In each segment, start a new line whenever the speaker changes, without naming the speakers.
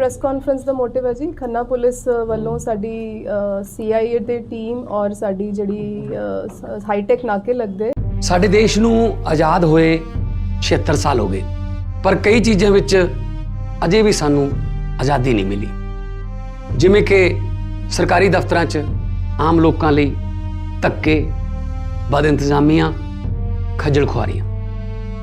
Press conference ਦਾ motive ਹੈ ਜੀ। Khanna police ਵੱਲੋਂ ਸਾਡੀ ਸੀਆਈਏ ਦੀ ਟੀਮ ਔਰ ਸਾਡੀ ਜਿਹੜੀ ਹਾਈਟੈਕ ਨਾਕੇ ਲੱਗਦੇ।
ਸਾਡੇ ਦੇਸ਼ ਨੂੰ ਆਜ਼ਾਦ ਹੋਏ 76 ਸਾਲ ਹੋ ਗਏ। ਪਰ ਕਈ ਚੀਜ਼ਾਂ ਵਿੱਚ ਅਜੇ ਵੀ ਸਾਨੂੰ ਆਜ਼ਾਦੀ ਨਹੀਂ ਮਿਲੀ। ਜਿਵੇਂ ਕਿ ਸਰਕਾਰੀ ਦਫ਼ਤਰਾਂ 'ਚ ਆਮ ਲੋਕਾਂ ਲਈ ਧੱਕੇ ਬਦ ਇੰਤਜ਼ਾਮੀਆਂ ਖੱਜਲ ਖੁਆਰੀਆਂ।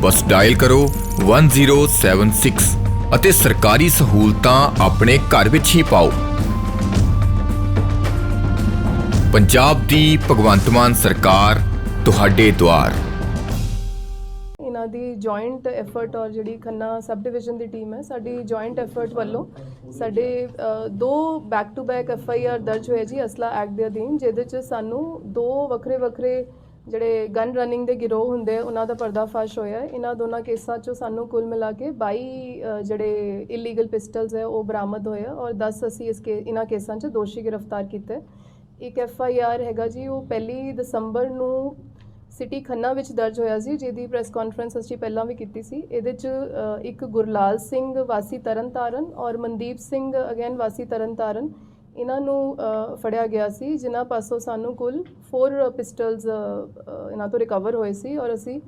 ਬਸ ਡਾਇਲ ਕਰੋ 1076 ਅਤੇ ਸਰਕਾਰੀ ਸਹੂਲਤਾਂ ਆਪਣੇ ਘਰ ਵਿੱਚ ਹੀ ਪਾਓ। ਪੰਜਾਬ ਦੀ ਭਗਵੰਤ ਮਾਨ ਸਰਕਾਰ, ਤੁਹਾਡੇ ਦੁਆਰ।
ਇਹਨਾਂ ਦੀ ਜੁਆਇੰਟ ਐਫਰਟ ਔਰ ਜਿਹੜੀ ਖੰਨਾ ਸਬ ਡਿਵੀਜ਼ਨ ਦੀ ਟੀਮ ਹੈ, ਸਾਡੀ ਜੁਆਇੰਟ ਐਫਰਟ ਵੱਲੋਂ ਸਾਡੇ ਦੋ back to back F I R ਦਰਜ ਹੋਏ ਜੀ ਅਸਲਾ ਐਕਟ ਦੇ ਅਧੀਨ, ਜਿਹਦੇ ਚ ਸਾਨੂੰ ਦੋ ਵੱਖਰੇ ਵੱਖਰੇ ਜਿਹੜੇ ਗਨ ਰਨਿੰਗ ਦੇ ਗਿਰੋਹ ਹੁੰਦੇ, ਉਹਨਾਂ ਦਾ ਪਰਦਾਫਾਸ਼ ਹੋਇਆ ਇਹਨਾਂ ਦੋਨਾਂ ਕੇਸਾਂ ਚੋਂ ਸਾਨੂੰ ਕੁੱਲ ਮਿਲਾ ਕੇ 22 ਜਿਹੜੇ ਇਲੀਗਲ ਪਿਸਟਲਸ ਹੈ, ਉਹ ਬਰਾਮਦ ਹੋਏ ਔਰ 10 ਅਸੀਂ ਇਸ ਕੇ, ਇਹਨਾਂ ਕੇਸਾਂ 'ਚ ਦੋਸ਼ੀ ਗ੍ਰਿਫਤਾਰ ਕੀਤੇ। ਇੱਕ ਐਫ ਆਈ ਆਰ ਹੈਗਾ ਜੀ, ਉਹ ਪਹਿਲੀ ਦਸੰਬਰ ਨੂੰ ਸਿਟੀ ਖੰਨਾ ਵਿੱਚ ਦਰਜ ਹੋਇਆ ਸੀ, ਜਿਹਦੀ ਪ੍ਰੈਸ ਕਾਨਫਰੰਸ ਅਸੀਂ ਪਹਿਲਾਂ ਵੀ ਕੀਤੀ ਸੀ। ਇਹਦੇ 'ਚ ਇੱਕ ਗੁਰਲਾਲ ਸਿੰਘ, ਵਾਸੀ ਤਰਨਤਾਰਨ ਔਰ ਮਨਦੀਪ ਸਿੰਘ ਅਗੇਨ ਵਾਸੀ ਤਰਨਤਾਰਨ ਇਹਨਾਂ ਨੂੰ ਫੜਿਆ ਗਿਆ ਸੀ, ਜਿਨ੍ਹਾਂ ਪਾਸੋਂ ਸਾਨੂੰ ਕੁੱਲ 4 ਪਿਸਟਲਸ ਇਹਨਾਂ ਤੋਂ ਰਿਕਵਰ ਹੋਏ ਸੀ ਔਰ ਅਸੀਂ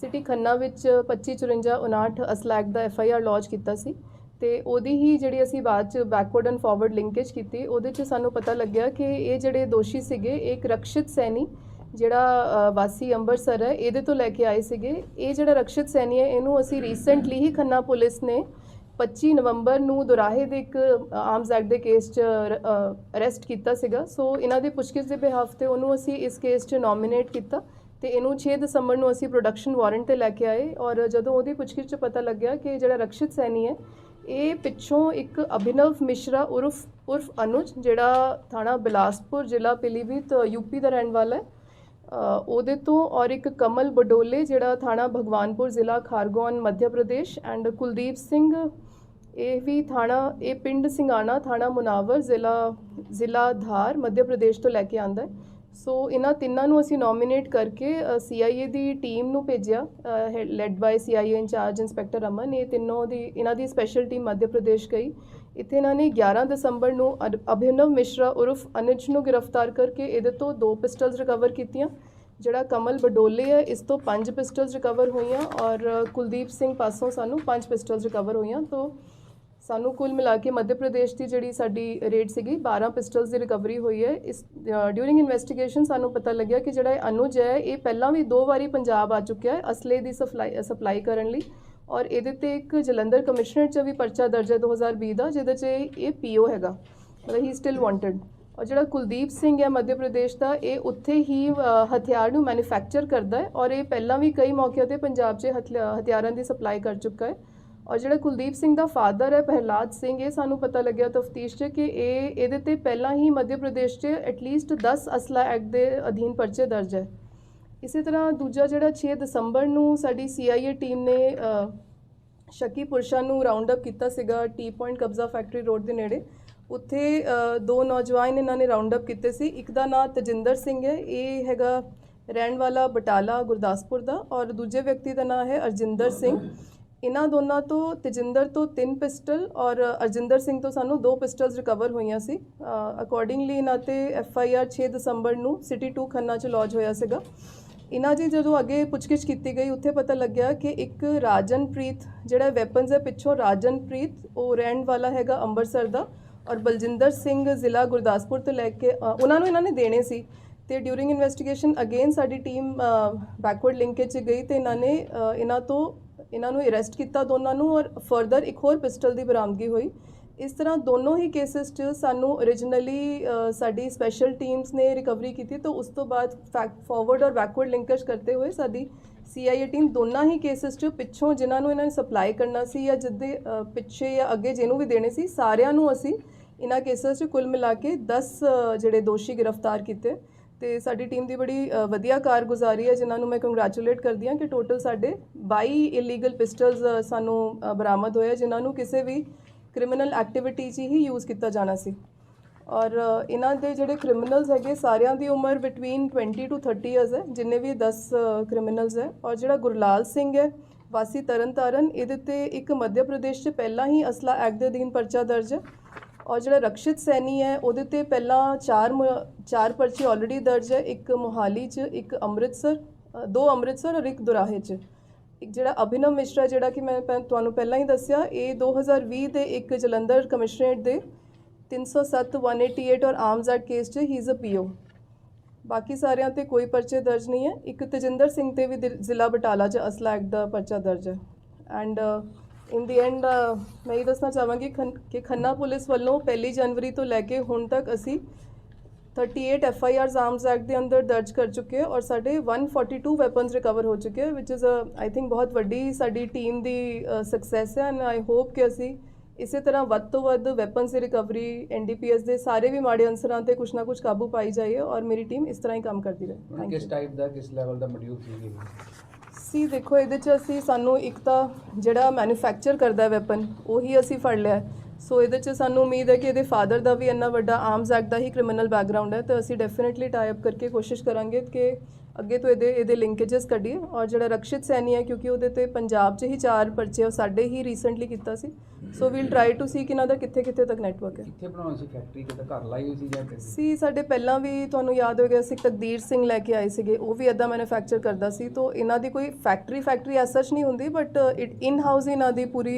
ਸਿਟੀ ਖੰਨਾ ਵਿੱਚ 2554 ਅਸਲੈਕ ਦਾ ਐਫ ਆਈ ਆਰ ਲੌਂਚ ਕੀਤਾ ਸੀ ਤੇ ਉਹਦੀ ਹੀ ਜਿਹੜੀ ਅਸੀਂ ਬਾਅਦ ਚ ਬੈਕਵਰਡ ਐਂਡ ਫਾਰਵਰਡ ਲਿੰਕੇਜ ਕੀਤੀ, ਉਹਦੇ ਚ ਸਾਨੂੰ ਪਤਾ ਲੱਗਿਆ ਕਿ ਇਹ ਜਿਹੜੇ ਦੋਸ਼ੀ ਸੀਗੇ ਇੱਕ ਰਕਸ਼ਿਤ ਸੈਣੀ ਜਿਹੜਾ ਵਾਸੀ ਅੰਮ੍ਰਿਤਸਰ ਹੈ, ਇਹਦੇ ਤੋਂ ਲੈ ਕੇ ਆਏ ਸੀਗੇ। ਇਹ ਜਿਹੜਾ ਰਕਸ਼ਿਤ ਸੈਣੀ ਹੈ, ਇਹਨੂੰ ਅਸੀਂ ਰੀਸੈਂਟਲੀ ਹੀ ਖੰਨਾ ਪੁਲਿਸ ਨੇ 25 ਨਵੰਬਰ ਨੂੰ ਦੁਰਾਹੇ ਦੇ ਇੱਕ ਆਰਮਸ ਐਕਟ ਦੇ ਕੇਸ 'ਚ ਅਰੈਸਟ ਕੀਤਾ ਸੀਗਾ। ਸੋ ਇਹਨਾਂ ਦੇ ਪੁੱਛਗਿੱਛ ਦੇ ਬਿਹਾਫ ਤੇ ਉਹਨੂੰ ਅਸੀਂ ਇਸ ਕੇਸ 'ਚ ਨੋਮੀਨੇਟ ਕੀਤਾ ਤੇ ਇਹਨੂੰ 6 ਦਸੰਬਰ ਨੂੰ ਅਸੀਂ ਪ੍ਰੋਡਕਸ਼ਨ ਵਾਰੰਟ ਤੇ ਲੈ ਕੇ ਆਏ ਔਰ ਜਦੋਂ ਉਹਦੀ ਪੁੱਛਗਿੱਛ 'ਚ ਪਤਾ ਲੱਗਿਆ ਕਿ ਜਿਹੜਾ ਰਕਸ਼ਿਤ ਸੈਣੀ ਹੈ, ਇਹ ਪਿੱਛੋਂ ਇੱਕ ਅਭਿਨਵ ਮਿਸ਼ਰਾ ਉਰਫ ਉਰਫ ਅਨੁਜ, ਜਿਹੜਾ ਥਾਣਾ ਬਿਲਾਸਪੁਰ ਜ਼ਿਲ੍ਹਾ ਪਿਲੀਭੀਤ ਯੂਪੀ ਦਾ ਰਹਿਣ ਵਾਲਾ ਹੈ। ਉਹਦੇ ਤੋਂ ਔਰ ਇੱਕ ਕਮਲ ਬਡੋਲੇ, ਜਿਹੜਾ ਥਾਣਾ ਭਗਵਾਨਪੁਰ ਜ਼ਿਲ੍ਹਾ ਖਾਰਗੋਨ, ਮੱਧ ਪ੍ਰਦੇਸ਼ ਐਂਡ ਕੁਲਦੀਪ ਸਿੰਘ, ਇਹ ਵੀ ਥਾਣਾ, ਇਹ ਪਿੰਡ ਸਿੰਗਾਣਾ ਥਾਣਾ ਮੁਨਾਵਰ ਜ਼ਿਲ੍ਹਾ ਜ਼ਿਲ੍ਹਾ ਧਾਰ ਮੱਧ ਪ੍ਰਦੇਸ਼ ਤੋਂ ਲੈ ਕੇ ਆਂਦਾ ਹੈ। ਸੋ ਇਹਨਾਂ ਤਿੰਨਾਂ ਨੂੰ ਅਸੀਂ ਨੋਮੀਨੇਟ ਕਰਕੇ ਸੀਆਈਏ ਦੀ ਟੀਮ ਨੂੰ ਭੇਜਿਆ led by CIA incharge inspector Aman ਇਹ ਤਿੰਨੋਂ ਦੀ, ਇਹਨਾਂ ਦੀ ਸਪੈਸ਼ਲ ਟੀਮ ਮੱਧ ਪ੍ਰਦੇਸ਼ ਗਈ। ਇੱਥੇ ਇਹਨਾਂ ਨੇ 11 ਦਸੰਬਰ ਨੂੰ ਅਰ- ਅਭਿਨਵ ਮਿਸ਼ਰਾ ਉਰਫ ਅਨਿਜ ਨੂੰ ਗ੍ਰਿਫਤਾਰ ਕਰਕੇ ਇਹਦੇ ਤੋਂ ਦੋ ਪਿਸਟਲਸ ਰਿਕਵਰ ਕੀਤੀਆਂ, ਜਿਹੜਾ ਕਮਲ ਬਡੋਲੇ ਹੈ, ਇਸ ਤੋਂ ਪੰਜ ਪਿਸਟਲਸ ਰਿਕਵਰ ਹੋਈਆਂ ਔਰ ਕੁਲਦੀਪ ਸਿੰਘ ਪਾਸੋਂ ਸਾਨੂੰ ਪੰਜ ਪਿਸਟਲਸ ਰਿਕਵਰ ਹੋਈਆਂ। ਤੋਂ ਸਾਨੂੰ ਕੁੱਲ ਮਿਲਾ ਕੇ ਮੱਧ ਪ੍ਰਦੇਸ਼ ਦੀ ਜਿਹੜੀ ਸਾਡੀ ਰੇਟ ਸੀਗੀ 12 ਪਿਸਟਲਸ ਦੀ ਰਿਕਵਰੀ ਹੋਈ ਹੈ। ਇਸ ਡਿਊਰਿੰਗ ਇਨਵੈਸਟੀਗੇਸ਼ਨ ਸਾਨੂੰ ਪਤਾ ਲੱਗਿਆ ਕਿ ਜਿਹੜਾ ਇਹ ਅਨੁਜ ਹੈ, ਇਹ ਪਹਿਲਾਂ ਵੀ ਦੋ ਵਾਰੀ ਪੰਜਾਬ ਆ ਚੁੱਕਿਆ ਹੈ ਅਸਲੇ ਦੀ ਸਪਲਾਈ ਸਪਲਾਈ ਕਰਨ ਲਈ ਔਰ ਇਹਦੇ ਤੇ ਇੱਕ ਜਲੰਧਰ ਕਮਿਸ਼ਨਰ ਚ ਵੀ ਪਰਚਾ ਦਰਜ ਹੈ 2020 ਦਾ, ਜਿਹਦੇ ਚ ਇਹ- ਇਹ ਪੀਓ ਹੈਗਾ। ਮਤਲਬ ਹੀ ਸਟਿਲ ਵਾਂਟਡ ਔਰ ਜਿਹੜਾ ਕੁਲਦੀਪ ਸਿੰਘ ਹੈ ਮੱਧ ਪ੍ਰਦੇਸ਼ ਦਾ, ਇਹ ਉੱਥੇ ਹੀ ਹਥਿਆਰ ਨੂੰ ਮੈਨੂਫੈਕਚਰ ਕਰਦਾ ਹੈ ਔਰ ਇਹ ਪਹਿਲਾਂ ਵੀ ਕਈ ਮੌਕਿਆਂ ਤੇ ਪੰਜਾਬ 'ਚ ਹਥਿਆ- ਹਥਿਆਰਾਂ ਦੀ ਸਪਲਾਈ ਕਰ ਚੁੱਕਾ ਹੈ। ਔਰ ਜਿਹੜਾ ਕੁਲਦੀਪ ਸਿੰਘ ਦਾ ਫਾਦਰ ਹੈ, ਪ੍ਰਹਿਲਾਦ ਸਿੰਘ, ਇਹ ਸਾਨੂੰ ਪਤਾ ਲੱਗਿਆ ਤਫਤੀਸ਼ 'ਚ ਕਿ ਇਹ ਇਹਦੇ ਤੇ ਪਹਿਲਾਂ ਹੀ ਮੱਧ ਪ੍ਰਦੇਸ਼ 'ਚ ਐਟਲੀਸਟ 10 ਅਸਲਾ ਐਕਟ ਦੇ ਅਧੀਨ ਪਰਚੇ ਦਰਜ ਹੈ। ਇਸੇ ਤਰ੍ਹਾਂ ਦੂਜਾ ਜਿਹੜਾ 6 ਦਸੰਬਰ ਨੂੰ ਸਾਡੀ ਸੀਆਈਏ ਟੀਮ ਨੇ ਸ਼ੱਕੀ ਪੁਰਸ਼ਾਂ ਨੂੰ ਰਾਉਂਡ ਅਪ ਕੀਤਾ ਸੀਗਾ ਟੀ ਪੁਆਇੰਟ ਕਬਜ਼ਾ ਫੈਕਟਰੀ ਰੋਡ ਦੇ ਨੇੜੇ। ਉੱਥੇ ਦੋ ਨੌਜਵਾਨ ਇਹਨਾਂ ਨੇ ਰਾਉਂਡ ਅਪ ਕੀਤੇ ਸੀ। ਇੱਕ ਦਾ ਨਾਮ ਤਜਿੰਦਰ ਸਿੰਘ ਹੈ, ਇਹ ਹੈਗਾ ਰਹਿਣ ਵਾਲਾ ਬਟਾਲਾ ਗੁਰਦਾਸਪੁਰ ਦਾ। ਔਰ ਦੂਜੇ ਵਿਅਕਤੀ ਦਾ ਨਾਮ ਹੈ ਅਰਜਿੰਦਰ ਸਿੰਘ। ਇਹਨਾਂ ਦੋਨਾਂ ਤੋਂ ਤਜਿੰਦਰ ਤੋਂ ਤਿੰਨ ਪਿਸਟਲ ਔਰ ਅਰਜਿੰਦਰ ਸਿੰਘ ਤੋਂ ਸਾਨੂੰ ਦੋ ਪਿਸਟਲਸ ਰਿਕਵਰ ਹੋਈਆਂ ਸੀ। ਅਕੋਰਡਿੰਗਲੀ ਇਹਨਾਂ ਤੇ ਐਫ ਆਈ ਆਰ 6 ਦਸੰਬਰ ਨੂੰ ਸਿਟੀ 2 ਖੰਨਾ ਚ ਲੌਜ ਹੋਇਆ ਸੀਗਾ। ਇਹਨਾਂ ਦੀ ਜਦੋਂ ਅੱਗੇ ਪੁੱਛਗਿੱਛ ਕੀਤੀ ਗਈ, ਉੱਥੇ ਪਤਾ ਲੱਗਿਆ ਕਿ ਇੱਕ ਰਾਜਨਪ੍ਰੀਤ, ਜਿਹੜਾ ਵੈਪਨਸ ਹੈ, ਪਿੱਛੋਂ ਰਾਜਨਪ੍ਰੀਤ, ਉਹ ਰਹਿਣ ਵਾਲਾ ਹੈਗਾ ਅੰਮ੍ਰਿਤਸਰ ਦਾ ਔਰ ਬਲਜਿੰਦਰ ਸਿੰਘ ਜ਼ਿਲ੍ਹਾ ਗੁਰਦਾਸਪੁਰ ਤੋਂ ਲੈ ਕੇ ਉਹਨਾਂ ਨੂੰ ਇਹਨਾਂ ਨੇ ਦੇਣੇ ਸੀ। ਤੇ ਡਿਊਰਿੰਗ ਇਨਵੈਸਟੀਗੇਸ਼ਨ ਅਗੇਨ ਸਾਡੀ ਟੀਮ ਬੈਕਵਰਡ ਲਿੰਕੇਜ 'ਚ ਗਈ ਤੇ ਇਹਨਾਂ ਨੇ ਇਹਨਾਂ ਤੋਂ ਇਹਨਾਂ ਨੂੰ ਅਰੈਸਟ ਕੀਤਾ ਦੋਨਾਂ ਨੂੰ ਔਰ ਫਰਦਰ ਇੱਕ ਹੋਰ ਪਿਸਟਲ ਦੀ ਬਰਾਮਦਗੀ ਹੋਈ। ਇਸ ਤਰ੍ਹਾਂ ਦੋਨੋਂ ਹੀ ਕੇਸਸ 'ਚ ਸਾਨੂੰ originally ਸਾਡੀ ਸਪੈਸ਼ਲ ਟੀਮਸ ਨੇ ਰਿਕਵਰੀ ਕੀਤੀ ਤਾਂ ਉਸ ਤੋਂ ਬਾਅਦ ਫੈਕਟ ਫਾਰਵਰਡ ਔਰ ਬੈਕਵਰਡ ਲਿੰਕੇਜ ਕਰਦੇ ਹੋਏ ਸਾਡੀ ਸੀਆਈਏ ਟੀਮ ਦੋਨਾਂ ਹੀ ਕੇਸਸ 'ਚ ਪਿੱਛੋਂ ਜਿਨ੍ਹਾਂ ਨੂੰ ਇਹਨਾਂ ਨੇ ਸਪਲਾਈ ਕਰਨਾ ਸੀ ਜਾਂ ਜਿੱਦੇ ਪਿੱਛੇ ਜਾਂ ਅੱਗੇ ਜਿਹਨੂੰ ਵੀ ਦੇਣੇ ਸੀ, ਸਾਰਿਆਂ ਨੂੰ ਅਸੀਂ ਇਹਨਾਂ ਕੇਸਾਂ 'ਚ ਕੁੱਲ ਮਿਲਾ ਕੇ 10 ਜਿਹੜੇ ਦੋਸ਼ੀ ਗ੍ਰਿਫਤਾਰ ਕੀਤੇ। ਤੇ ਸਾਡੀ ਟੀਮ ਦੀ ਬੜੀ ਅ, ਵਧੀਆ ਕਾਰਗੁਜ਼ਾਰੀ ਹੈ ਜਿਨ੍ਹਾਂ ਨੂੰ ਮੈਂ ਕੰਗ੍ਰੈਚੁਲੇਟ ਕਰਦੀ ਹਾਂ ਕਿ ਟੋਟਲ ਸਾਡੇ 22 ਇਲੀਗਲ ਪਿਸਟਲਸ ਸਾਨੂੰ ਅ, ਬਰਾਮਦ ਹੋਏ ਆ, ਜਿਨ੍ਹਾਂ ਨੂੰ ਕਿਸੇ ਵੀ ਕ੍ਰਿਮੀਨਲ ਐਕਟੀਵਿਟੀ 'ਚ ਹੀ ਯੂਜ਼ ਕੀਤਾ ਜਾਣਾ ਸੀ। ਔਰ ਅ, ਇਹਨਾਂ ਦੇ ਜਿਹੜੇ ਕ੍ਰਿਮੀਨਲਸ ਹੈਗੇ ਸਾਰਿਆਂ ਦੀ ਉਮਰ ਬਿਟਵੀਨ 20 ਟੂ 30 ਇਅਰਸ ਹੈ ਜਿੰਨੇ ਵੀ 10 ਕ੍ਰਿਮੀਨਲਸ ਹੈ। ਔਰ ਜਿਹੜਾ ਗੁਰਲਾਲ ਸਿੰਘ ਹੈ ਵਾਸੀ ਤਰਨਤਾਰਨ ਇਹਦੇ ਤੇ ਇੱਕ ਮੱਧ ਪ੍ਰਦੇਸ਼ 'ਚ ਪਹਿਲਾਂ ਹੀ ਅਸਲਾ ਐਕਟ ਦੇ ਅਧੀਨ ਪਰਚਾ ਦਰਜ ਹੈ। ਔਰ ਜਿਹੜਾ ਰਕਸ਼ਿਤ ਸੈਣੀ ਹੈ, ਉਹਦੇ ਤੇ ਪਹਿਲਾਂ ਚਾਰ ਮ- ਚਾਰ ਪਰਚੇ ਆਲਰੇਡੀ ਦਰਜ ਹੈ, ਇੱਕ ਮੋਹਾਲੀ 'ਚ, ਇੱਕ ਅੰਮ੍ਰਿਤਸਰ ਦੋ ਅੰਮ੍ਰਿਤਸਰ ਔਰ ਇੱਕ ਦੁਰਾਹੇ 'ਚ। ਇੱਕ ਜਿਹੜਾ ਅਭਿਨਵ ਮਿਸ਼ਰਾ ਜਿਹੜਾ ਕਿ ਮੈਂ ਪਹਿ- ਤੁਹਾਨੂੰ ਪਹਿਲਾਂ ਹੀ ਦੱਸਿਆ, ਇਹ 2020 ਦੇ ਇੱਕ ਜਲੰਧਰ ਕਮਿਸ਼ਨਰੇਟ ਦੇ 307 188 ਔਰ ਆਰਮਸ ਐਕਟ ਕੇਸ 'ਚ ਹੀ ਇਜ਼ ਅ ਪੀਓ ਬਾਕੀ ਸਾਰਿਆਂ ਤੇ ਕੋਈ ਪਰਚੇ ਦਰਜ ਨਹੀਂ ਹੈ। ਇੱਕ ਤਜਿੰਦਰ ਸਿੰਘ ਤੇ ਵੀ ਦਿ- ਜ਼ਿਲ੍ਹਾ ਬਟਾਲਾ 'ਚ ਅਸਲਾ ਐਕਟ ਦਾ ਪਰਚਾ ਦਰਜ ਹੈ। ਐਂਡ ਇਨ ਦੀ ਐਂਡ ਮੈਂ ਇਹ ਦੱਸਣਾ ਚਾਹਾਂਗੀ ਖੰਨ- ਕਿ ਖੰਨਾ ਪੁਲਿਸ ਵੱਲੋਂ ਪਹਿਲੀ ਜਨਵਰੀ ਤੋਂ ਲੈ ਕੇ ਹੁਣ ਤੱਕ ਅਸੀਂ 38 F I Rs arms act ਦੇ ਅੰਦਰ ਦਰਜ ਕਰ ਚੁੱਕੇ ਹਾਂ ਔਰ ਸਾਡੇ 142 ਵੈਪਨਸ ਰਿਕਵਰ ਹੋ ਚੁੱਕੇ ਹੈ ਵਿਚ ਇਜ਼ ਆਈ ਥਿੰਕ ਬਹੁਤ ਵੱਡੀ ਸਾਡੀ ਟੀਮ ਦੀ ਸਕਸੈਸ ਹੈ ਐਂਡ ਆਈ ਹੋਪ ਕਿ ਅਸੀਂ ਇਸੇ ਤਰ੍ਹਾਂ ਵੱਧ ਤੋਂ ਵੱਧ ਵੈਪਨਸ ਦੀ ਰਿਕਵਰੀ ਐਨਡੀਪੀਐਸ ਦੇ ਸਾਰੇ ਵੀ ਮਾੜੇ ਅਨਸਰਾਂ ਤੇ ਕੁਛ ਨਾ ਕੁਛ ਕਾਬੂ ਪਾਈ ਜਾਈਏ ਔਰ ਮੇਰੀ ਟੀਮ ਇਸ ਤਰ੍ਹਾਂ ਹੀ ਕੰਮ ਕਰਦੀ ਰਹੇ ਥੈਂਕ
ਕਿਸ
ਯੂ
ਟਾਈਪ ਦਾ ਕਿਸ ਲੈਵਲ ਦਾ ਮੋਡਿਊਲ ਸੀ
ਸੀ ਦੇਖੋ, ਇਹਦੇ ਚ ਅਸੀਂ ਸਾਨੂੰ ਇੱਕ ਤਾਂ ਜਿਹੜਾ ਮੈਨੂਫੈਕਚਰ ਕਰਦਾ ਵੈਪਨ ਉਹੀ ਅਸੀਂ ਫੜ ਲਿਆ ਸੋ ਇਹਦੇ ਚ ਸਾਨੂੰ ਉਮੀਦ ਹੈ ਕਿ ਇਹਦੇ ਫਾਦਰ ਦਾ ਵੀ ਇੰਨਾ ਵੱਡਾ ਆਰਮਸ ਐਕਟ ਦਾ ਹੀ ਕ੍ਰਿਮੀਨਲ ਬੈਕਗ੍ਰਾਉਂਡ ਹੈ, ਤਾਂ ਅਸੀਂ ਡੈਫੀਨਿਟਲੀ ਟਾਈ ਅਪ ਕਰਕੇ ਕੋਸ਼ਿਸ਼ ਕਰਾਂਗੇ ਕਿ ਅੱਗੇ ਤੋਂ ਇਹਦੇ ਇਹਦੇ ਲਿੰਕੇजेस ਕੱਢੀਏ ਔਰ ਜਿਹੜਾ ਰਕਸ਼ਿਤ ਸੈਣੀ ਹੈ ਕਿਉਂਕਿ ਉਹਦੇ ਤੇ ਪੰਜਾਬ 'ਚ ਹੀ ਚਾਰ ਪਰਚੇ ਉਹ ਸਾਡੇ ਹੀ ਰੀਸੈਂਟਲੀ ਕੀਤਾ ਸੀ। So we'll try to see ਕਿ ਇਹਨਾਂ ਦਾ ਕਿੱਥੇ ਕਿੱਥੇ ਤੱਕ ਨੈਟਵਰਕ ਹੈ।
ਕਿੱਥੇ ਬਣਾਉਣੀ ਸੀ ਫੈਕਟਰੀ ਕਿਤੇ ਘਰ ਲਾਈ ਹੋਈ ਸੀ ਜਾਂ ਕਿਤੇ?
ਸੀ ਸਾਡੇ ਪਹਿਲਾਂ ਵੀ ਤੁਹਾਨੂੰ ਯਾਦ ਹੋਵੇਗਾ ਅਸੀਂ ਤਕਦੀਰ ਸਿੰਘ ਲੈ ਕੇ ਆਏ ਸੀਗੇ। ਉਹ ਵੀ ਇਦਾਂ ਮੈਨੂਫੈਕਚਰ ਕਰਦਾ ਸੀ। ਤੋਂ ਇਹਨਾਂ ਦੀ ਕੋਈ ਫੈਕਟਰੀ ਫੈਕਟਰੀ ਐਸ ਸੱਚ ਨਹੀਂ ਹੁੰਦੀ ਬਟ ਇਟ ਇਨ ਹਾਊਸ ਇਹਨਾਂ ਦੀ ਪੂਰੀ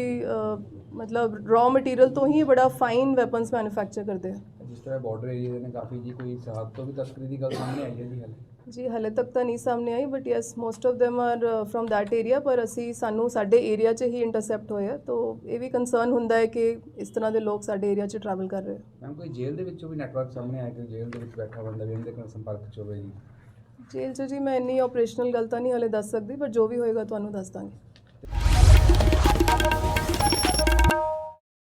ਮਤਲਬ ਰॉ ਮਟੀਰੀਅਲ ਤੋਂ ਹੀ ਬੜਾ ਫਾਈਨ ਵੈਪਨਸ ਮੈਨੂਫੈਕਚਰ ਕਰਦੇ ਆ।
ਜਿਸ ਤਰ੍ਹਾਂ ਬਾਰਡਰ ਏਰੀਆ ਦੇ ਨੇ ਕਾਫੀ ਜੀ ਕੋਈ ਸਰਹੱਦ ਤੋਂ ਵੀ ਤਸਕਰੀ ਦੀ ਗੱਲ ਸਾਹਮਣੇ ਆਈ ਹੈ ਜੀ ਹਾਲੇ
ਜੀ ਹਲੇ ਤੱਕ ਤਾਂ ਨਹੀਂ ਸਾਹਮਣੇ ਆਈ but yes most of them are from that area ਪਰ ਅਸੀਂ ਸਾਨੂੰ ਸਾਡੇ ਏਰੀਆ 'ਚ ਹੀ ਇੰਟਰਸੈਪਟ ਹੋਇਆ। ਤਾਂ ਇਹ ਵੀ ਕੰਸਰਨ ਹੁੰਦਾ ਹੈ ਕਿ ਇਸ ਤਰ੍ਹਾਂ ਦੇ ਲੋਕ ਸਾਡੇ ਏਰੀਆ 'ਚ ਟਰੈਵਲ ਕਰ ਰਹੇ ਆ।
ਮੈਮ ਕੋਈ ਜੇਲ੍ਹ ਦੇ ਵਿੱਚੋਂ ਵੀ ਨੈਟਵਰਕ ਸਾਹਮਣੇ ਆਇਆ ਕਿ ਜੇਲ੍ਹ ਦੇ ਵਿੱਚ ਬੈਠਾ ਬੰਦਾ ਵੀ ਇਹਦੇ ਨਾਲ ਸੰਪਰਕ 'ਚ ਹੋਵੇ ਜੀ?
ਜੇਲ੍ਹ 'ਚ ਜੀ ਮੈਂ ਇੰਨੀ ਆਪਰੇਸ਼ਨਲ ਗੱਲ ਤਾਂ ਨਹੀਂ ਹਲੇ ਦੱਸ ਸਕਦੀ ਬਟ ਜੋ ਵੀ ਹੋਏਗਾ ਤੁਹਾਨੂੰ ਦੱਸ ਦਾਂਗੇ।